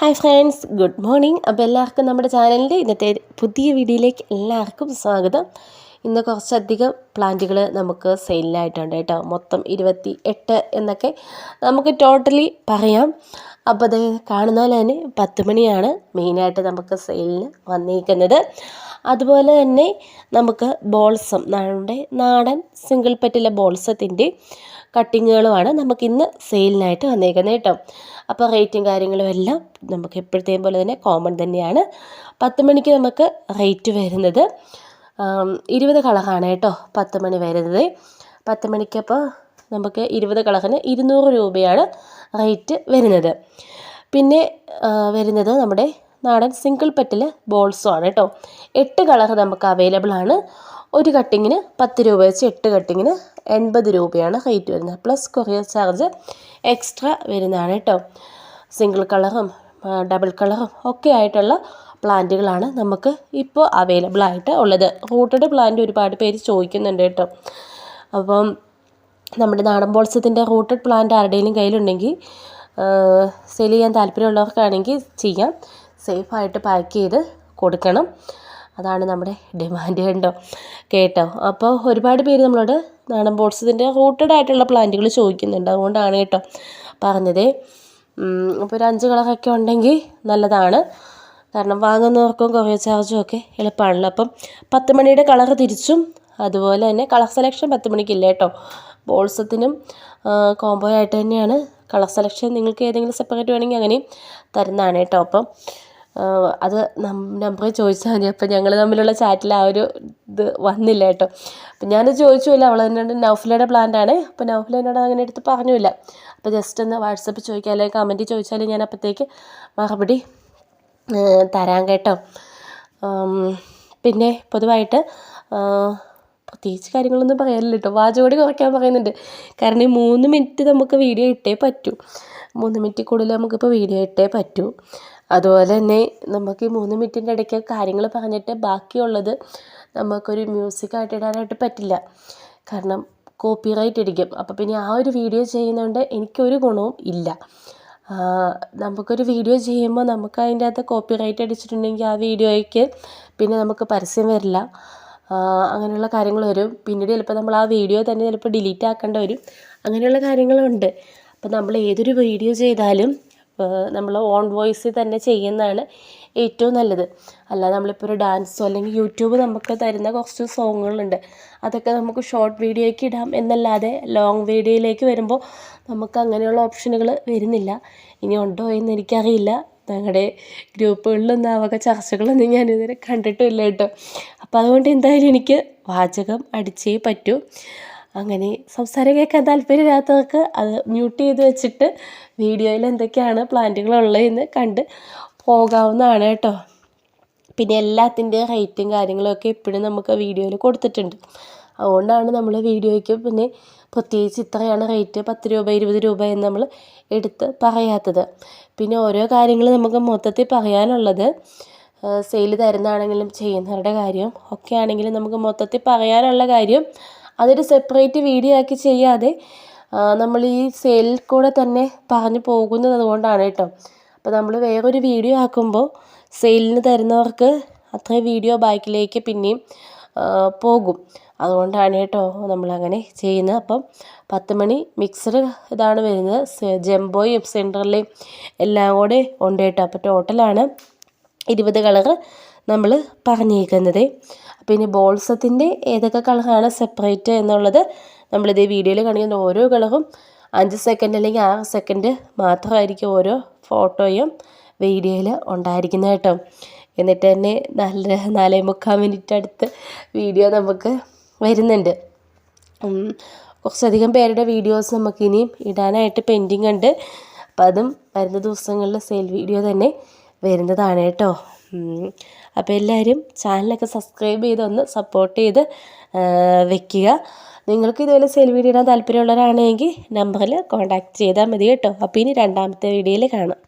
Hi friends good morning. അപ്പോൾ എല്ലാവർക്കും നമ്മുടെ ചാനലിന്റെ ഇന്നത്തെ പുതിയ വീഡിയോയിലേക്ക് എല്ലാവർക്കും സ്വാഗതം. ഇന്ന് കുറച്ചധികം പ്ലാന്റുകൾ നമുക്ക് സെയിലായിട്ടുണ്ട് കേട്ടോ. മൊത്തം ഇരുപത്തി എട്ട് എന്നൊക്കെ നമുക്ക് ടോട്ടലി പറയാം. അപ്പോൾ അത് കാണുന്ന പോലെ തന്നെ പത്ത് മണിയാണ് മെയിനായിട്ട് നമുക്ക് സെയിലിന് വന്നിരിക്കുന്നത് അതുപോലെ തന്നെ നമുക്ക് ബോൾസം നമ്മുടെ നാടൻ സിംഗിൾ പെറ്റിലെ ബോൾസത്തിന്റെ കട്ടിങ്ങുകളുമാണ് നമുക്കിന്ന് സെയിലിനായിട്ട് വന്നേക്കുന്നത് കേട്ടോ. അപ്പോൾ റേറ്റും കാര്യങ്ങളും എല്ലാം നമുക്ക് എപ്പോഴത്തെയും പോലെ തന്നെ കോമൺ തന്നെയാണ്. പത്ത് മണിക്ക് നമുക്ക് റേറ്റ് വരുന്നത് ഇരുപത് കളറാണ് കേട്ടോ പത്ത് മണി വരുന്നത്. പത്ത് മണിക്കപ്പോൾ നമുക്ക് ഇരുപത് കളറിന് ഇരുന്നൂറ് രൂപയാണ് റേറ്റ് വരുന്നത്. പിന്നെ വരുന്നത് നമ്മുടെ നാടൻ സിംഗിൾ പെറ്റിൽ ബോൾസും ആണ് കേട്ടോ. എട്ട് കളർ നമുക്ക് അവൈലബിൾ ആണ്. ഒരു കട്ടിങ്ങിന് പത്ത് രൂപ വെച്ച് എട്ട് കട്ടിങ്ങിന് എൺപത് രൂപയാണ് റേറ്റ് വരുന്നത്. പ്ലസ് കൊറിയർ ചാർജ് എക്സ്ട്രാ വരുന്നതാണ് കേട്ടോ. സിംഗിൾ കളറും ഡബിൾ കളറും ഒക്കെ ആയിട്ടുള്ള പ്ലാന്റുകളാണ് നമുക്ക് ഇപ്പോൾ അവൈലബിൾ ആയിട്ട് ഉള്ളത്. റൂട്ടഡ് പ്ലാന്റ് ഒരുപാട് പേര് ചോദിക്കുന്നുണ്ട് കേട്ടോ. അപ്പം നമ്മുടെ നാടൻ ബോൾസത്തിന്റെ റൂട്ടഡ് പ്ലാന്റ് ആരുടെയും കയ്യിലുണ്ടെങ്കിൽ സെയിൽ ചെയ്യാൻ താല്പര്യമുള്ളവർക്കാണെങ്കിൽ ചെയ്യാം. സേഫായിട്ട് പാക്ക് ചെയ്ത് കൊടുക്കണം. അതാണ് നമ്മുടെ ഡിമാൻഡ് കണ്ടോ? കേട്ടോ? അപ്പോൾ ഒരുപാട് പേര് നമ്മളോട് നാടൻ ബോട്ട്സിന്റെ റൂട്ടഡ് ആയിട്ടുള്ള പ്ലാന്റുകൾ ചോദിക്കുന്നുണ്ട്. അതുകൊണ്ടാണ് കേട്ടോ പറഞ്ഞത്. അപ്പോൾ ഒരു അഞ്ച് കളറൊക്കെ ഉണ്ടെങ്കിൽ നല്ലതാണ്. കാരണം വാങ്ങുന്നവർക്കും കുറേ ചാർജും ഒക്കെ എളുപ്പമാണല്ലോ. അപ്പം പത്ത് മണിയുടെ കളർ തിരിച്ചും അതുപോലെ തന്നെ കളർ സെലക്ഷൻ പത്ത് മണിക്കില്ല കേട്ടോ? ബോൾസത്തിനും കോംബോ ആയിട്ട് തന്നെയാണ്. കളർ സെലക്ഷൻ നിങ്ങൾക്ക് ഏതെങ്കിലും സെപ്പറേറ്റ് വേണമെങ്കിൽ അങ്ങനെയും തരുന്നതാണ് കേട്ടോ. അപ്പം അത് നമ്പർ ചോദിച്ചാൽ മതി. അപ്പം ഞങ്ങൾ തമ്മിലുള്ള ചാറ്റിൽ ആ ഒരു ഇത് വന്നില്ല കേട്ടോ. അപ്പം ഞാനത് ചോദിച്ചുമില്ല അവൾ എന്നോട് നൗഫിലയുടെ പ്ലാന്റാണ് അപ്പോൾ നൗഫില എന്നോട് അങ്ങനെ എടുത്ത് പറഞ്ഞില്ല. അപ്പോൾ ജസ്റ്റ് ഒന്ന് വാട്സപ്പ് ചോദിക്കുക അല്ലെങ്കിൽ കമന്റ് ചോദിച്ചാൽ ഞാൻ അപ്പോഴത്തേക്ക് മറുപടി തരാം കേട്ടോ. പിന്നെ പൊതുവായിട്ട് പ്രത്യേകിച്ച് കാര്യങ്ങളൊന്നും പറയാനില്ല കേട്ടോ വാചകോടി കുറയ്ക്കാൻ പറയുന്നുണ്ട്. കാരണം ഈ മൂന്ന് മിനിറ്റ് നമുക്ക് വീഡിയോ ഇട്ടേ പറ്റൂ. മൂന്ന് മിനിറ്റ് കൂടുതൽ നമുക്കിപ്പോൾ വീഡിയോ ഇട്ടേ പറ്റൂ. അതുപോലെ തന്നെ നമുക്ക് ഈ മൂന്ന് മിനിറ്റിന്റെ ഇടയ്ക്ക് കാര്യങ്ങൾ പറഞ്ഞിട്ട് ബാക്കിയുള്ളത് നമുക്കൊരു മ്യൂസിക് മ്യൂസിക്കായിട്ട് ഇടാനായിട്ട് പറ്റില്ല. കാരണം കോപ്പി റൈറ്റ് ഇടിക്കും അപ്പോൾ പിന്നെ ആ ഒരു വീഡിയോ ചെയ്യുന്നതുകൊണ്ട് എനിക്കൊരു ഗുണവും ഇല്ല. നമുക്കൊരു വീഡിയോ ചെയ്യുമ്പോൾ നമുക്ക് അതിന്റെ അകത്ത് കോപ്പി റൈറ്റ് അടിച്ചിട്ടുണ്ടെങ്കിൽ ആ വീഡിയോയ്ക്ക് പിന്നെ നമുക്ക് പരസ്യം വരില്ല. അങ്ങനെയുള്ള കാര്യങ്ങൾ വരും. പിന്നീട് ചിലപ്പോൾ നമ്മൾ ആ വീഡിയോ തന്നെ ചിലപ്പോൾ ഡിലീറ്റ് ആക്കേണ്ടി വരും. അങ്ങനെയുള്ള കാര്യങ്ങളുണ്ട്. അപ്പം നമ്മൾ ഏതൊരു വീഡിയോ ചെയ്താലും നമ്മൾ ഓൺ വോയിസിൽ തന്നെ ചെയ്യുന്നതാണ് ഏറ്റവും നല്ലത്. അല്ലാതെ നമ്മളിപ്പോൾ ഒരു ഡാൻസോ അല്ലെങ്കിൽ യൂട്യൂബ് നമുക്ക് തരുന്ന കുറച്ച് സോങ്ങുകളുണ്ട് അതൊക്കെ നമുക്ക് ഷോർട്ട് വീഡിയോയ്ക്ക് ഇടാം. എന്നല്ലാതെ ലോങ് വീഡിയോയിലേക്ക് വരുമ്പോൾ നമുക്ക് അങ്ങനെയുള്ള ഓപ്ഷനുകൾ വരുന്നില്ല. ഇനി ഉണ്ടോ എന്ന് എനിക്കറിയില്ല. ഞങ്ങളുടെ ഗ്രൂപ്പുകളിലൊന്നും അവക ചർച്ചകളൊന്നും ഞാനിതുവരെ കണ്ടിട്ടില്ല കേട്ടോ. അപ്പോൾ അതുകൊണ്ട് എന്തായാലും എനിക്ക് വാചകം അടിച്ചേ പറ്റൂ. അങ്ങനെ സംസാരം കേൾക്കാൻ താല്പര്യമില്ലാത്തവർക്ക് അത് മ്യൂട്ട് ചെയ്ത് വെച്ചിട്ട് വീഡിയോയിൽ എന്തൊക്കെയാണ് പ്ലാന്റുകളുള്ളതെന്ന് കണ്ട് പോകാവുന്നതാണ് കേട്ടോ. പിന്നെ എല്ലാത്തിന്റെ റേറ്റും കാര്യങ്ങളൊക്കെ ഇപ്പോഴും നമുക്ക് വീഡിയോയിൽ കൊടുത്തിട്ടുണ്ട്. അതുകൊണ്ടാണ് നമ്മൾ വീഡിയോയ്ക്ക് പിന്നെ പ്രത്യേകിച്ച് ഇത്രയാണ് റേറ്റ് പത്ത് രൂപ ഇരുപത് രൂപ എന്ന് നമ്മൾ എടുത്ത് പറയാത്തത്. പിന്നെ ഓരോ കാര്യങ്ങൾ നമുക്ക് മൊത്തത്തിൽ പറയാനുള്ളത് സെയിൽ തരുന്നതാണെങ്കിലും ചെയ്യുന്നവരുടെ കാര്യം ഒക്കെ ആണെങ്കിലും നമുക്ക് മൊത്തത്തിൽ പറയാനുള്ള കാര്യം അതൊരു സെപ്പറേറ്റ് വീഡിയോ ആക്കി ചെയ്യാതെ നമ്മൾ ഈ സെയിലിൽ കൂടെ തന്നെ പറഞ്ഞു പോകുന്നത് അതുകൊണ്ടാണ് കേട്ടോ. അപ്പോൾ നമ്മൾ വേറൊരു വീഡിയോ ആക്കുമ്പോൾ സെയിലിന് തരുന്നവർക്ക് അത്രയും വീഡിയോ ബാക്കിലേക്ക് പിന്നെയും പോകും. അതുകൊണ്ടാണ് കേട്ടോ നമ്മളങ്ങനെ ചെയ്യുന്നത്. അപ്പം പത്ത് മണി മിക്സർ ഇതാണ് വരുന്നത്. ജംബോയും സെന്ററിലെയും എല്ലാം കൂടെ ഉണ്ട് കേട്ടോ. അപ്പോൾ ടോട്ടലാണ് ഇരുപത് കളറ് നമ്മൾ പറഞ്ഞേക്കുന്നത് പിന്നെ ബോൾസത്തിന്റെ ഏതൊക്കെ കളറാണ് സെപ്പറേറ്റ് എന്നുള്ളത് നമ്മളിതേ വീഡിയോയിൽ കാണിക്കുന്ന ഓരോ കളറും അഞ്ച് സെക്കൻഡ് അല്ലെങ്കിൽ ആറ് സെക്കൻഡ് മാത്രമായിരിക്കും ഓരോ ഫോട്ടോയും വീഡിയോയിൽ ഉണ്ടായിരിക്കുന്നത് കേട്ടോ. എന്നിട്ട് തന്നെ നല്ല നാലേ മുക്കാൽ മിനിറ്റ് അടുത്ത് വീഡിയോ നമുക്ക് വരുന്നുണ്ട്. കുറച്ചധികം പേരുടെ വീഡിയോസ് നമുക്ക് ഇനിയും ഇടാനായിട്ട് പെൻഡിങ് ഉണ്ട്. അപ്പം അതും വരുന്ന ദിവസങ്ങളിൽ സെയിൽ വീഡിയോ തന്നെ വരുന്നതാണ് കേട്ടോ. അപ്പോൾ എല്ലാവരും ചാനലൊക്കെ സബ്സ്ക്രൈബ് ചെയ്ത് ഒന്ന് സപ്പോർട്ട് ചെയ്ത് വെക്കുക. നിങ്ങൾക്ക് ഇതുപോലെ സെയിൽ വീഡിയോ ഇടാൻ താല്പര്യമുള്ളവരാണെങ്കിൽ നമ്പറിൽ കോൺടാക്ട് ചെയ്താൽ മതി കേട്ടോ. അപ്പോൾ ഇനി രണ്ടാമത്തെ വീഡിയോയിൽ കാണാം.